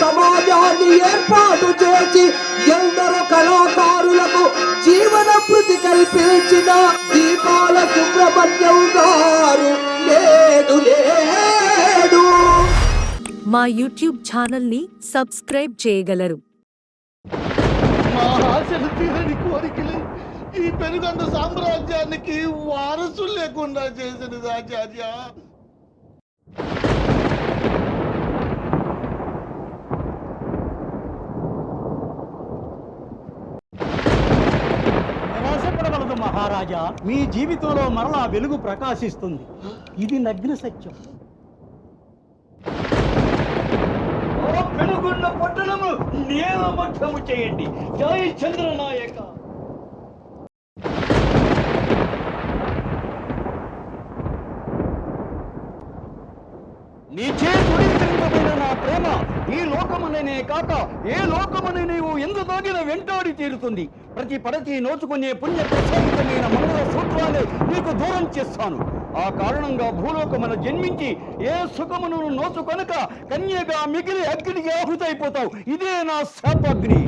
సమాజాన్ని ఏర్పాటు చేసి ఎందరో కళాకారులకు జీవన భృతి కల్పించిన దీపాల సుబ్రహ్మణ్యం గారు. లేడు లేడు మా యూట్యూబ్ ఛానల్ని సబ్స్క్రైబ్ చేయగలరు. మా ఆశలు తీరని కోరికలు. ఈ పెనుగండ సామ్రాజ్యానికి వారసులు లేకుండా చేసినది ఆచార్య నిరాశపడవలదు మహారాజా మీ జీవితంలో మరలా వెలుగు ప్రకాశిస్తుంది. ఇది నగ్న సత్యం. పట్టణము నేలమట్టము చేయండి. జై చంద్రనాయక. నీ చేతుడించబడిన నా ప్రేమ ఈ లోకమననే కాక ఏ లోకమని నీవు ఎందు దాగిన వెంటాడి తీరుతుంది? ప్రతి పడతి నోచుకునే పుణ్య ప్రశాంతమైన మంగళ సూత్రాన్ని నీకు దూరం చేస్తాను. ఆ కారణంగా భూలోకమున జన్మించి ఏ సుఖమును నోచుకొనక కన్యగా మిగిలి అగ్నికి ఆహుతైపోతావు. ఇదే నా శాపాగ్ని.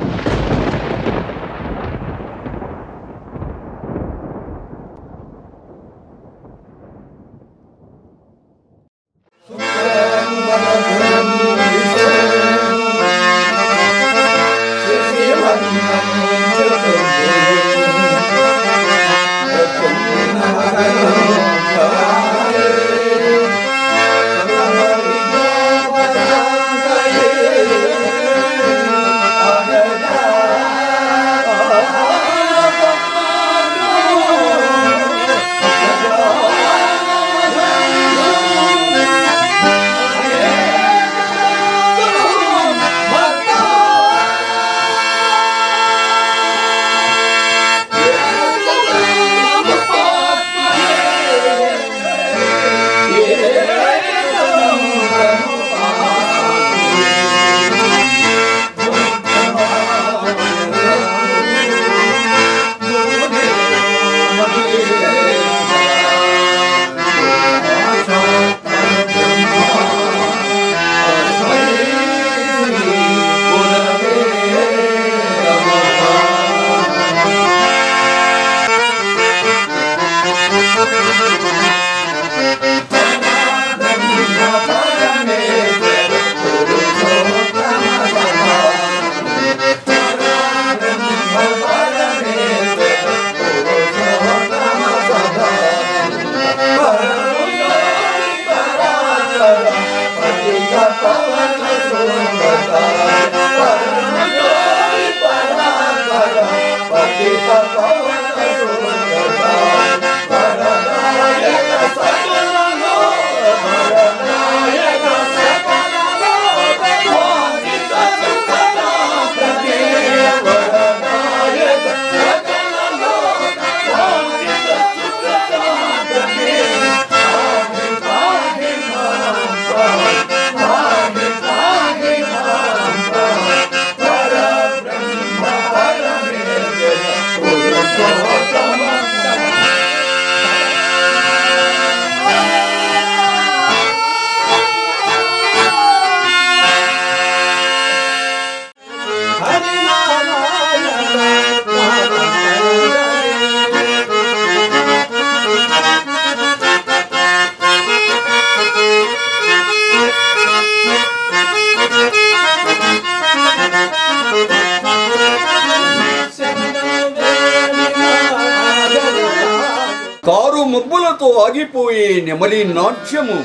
మబ్బులతో ఆగిపోయే నెమలి నాట్యము.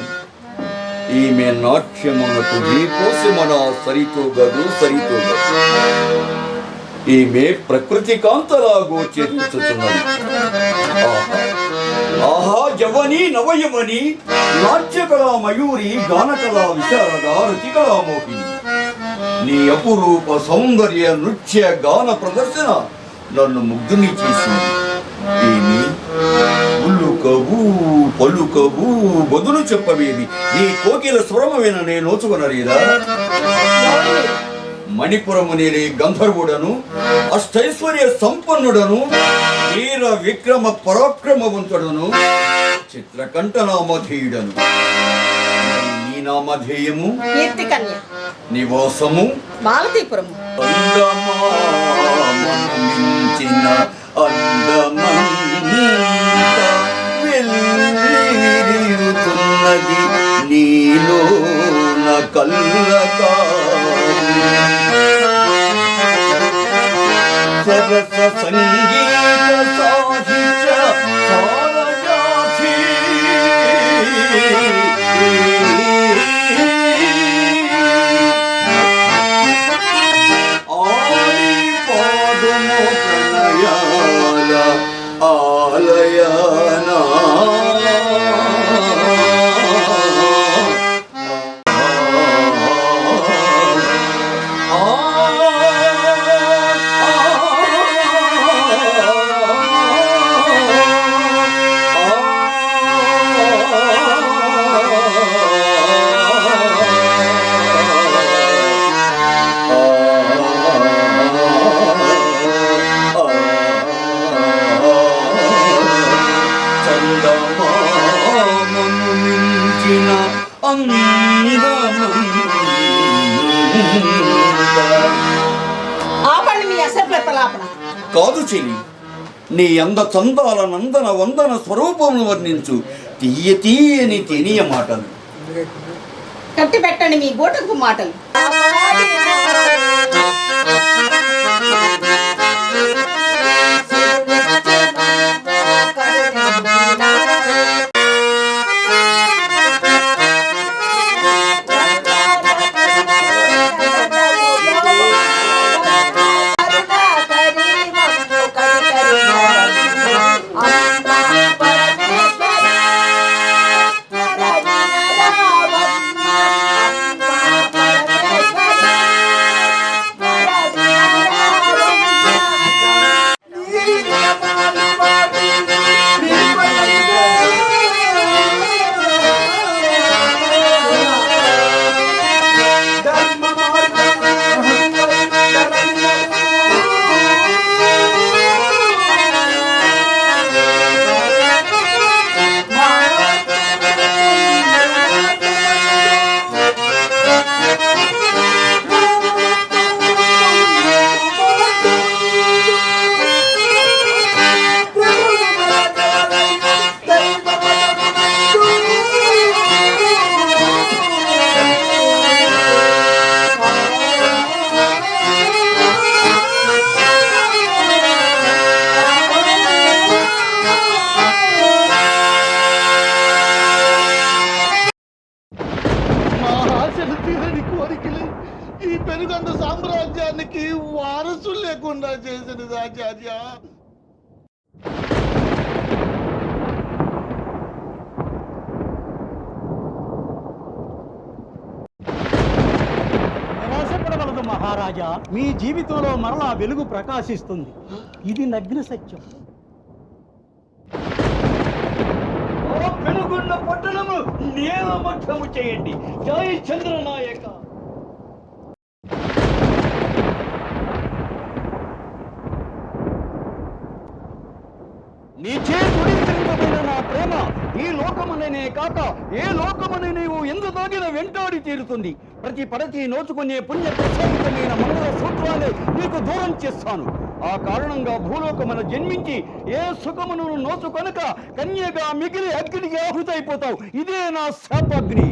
ఈమె నాట్యమునకు నీ కోసమన సరితూగదు సరితూగదు ఈమె ప్రకృతి కాంతలా గోచరించుతున్నది ఆహా. జవని నవయవని నాట్యకళా మయూరి గానకళా విశారద రతికళా మోహిని. నీ అపురూప సౌందర్య నృత్య గాన ప్రదర్శన నన్ను ముగ్ధుని చేసింది. ఏమి? పలుకవు బదులు చెప్పవేమి? నీ కోకిల స్వరమైన నేను నోచుకొనలేదా మణిపురము నేనే గంధర్వుడను అష్టైశ్వర్య సంపన్నుడను వీర విక్రమ పరాక్రమవంతుడను చిత్రకంఠనామధేయుడను మరి నీ నామధేయము? కీర్తి కన్య నివాసము? మాలతీపురము. అందమామించిన అందమంత الذي نيلون كاللقاء فسنجيت అందమంద ఆపండి మీ కాదు చెలి నీ అంద చందాల నందన వందన స్వరూపమును వర్ణించు తీయ తీయని తెనియ మాటలు. కట్టి పెట్టండి మీ గూటకు మాటలు. నిరాశపడవలదు మహారాజా. మీ జీవితంలో మరలా వెలుగు ప్రకాశిస్తుంది. ఇది నగ్న సత్యం. పెనుగొండ పట్టణము నేలమట్టము చేయండి. జై చంద్రనాయక. నీ చేతుడించబడిన నా ప్రేమ ఈ లోకముననే కాక ఏ లోకముని నీవు ఎందు దాగిన వెంటాడి తీరుతుంది. ప్రతి పడతి నోచుకునే పుణ్య ప్రసాదితమైన మంగళ సూత్రాలే నీకు దూరం చేస్తాను. ఆ కారణంగా భూలోకమున జన్మించి ఏ సుఖమును నోచుకొనక కన్యగా మిగిలి అగ్నికి ఆహుతైపోతావు. ఇదే నా శాపాగ్ని.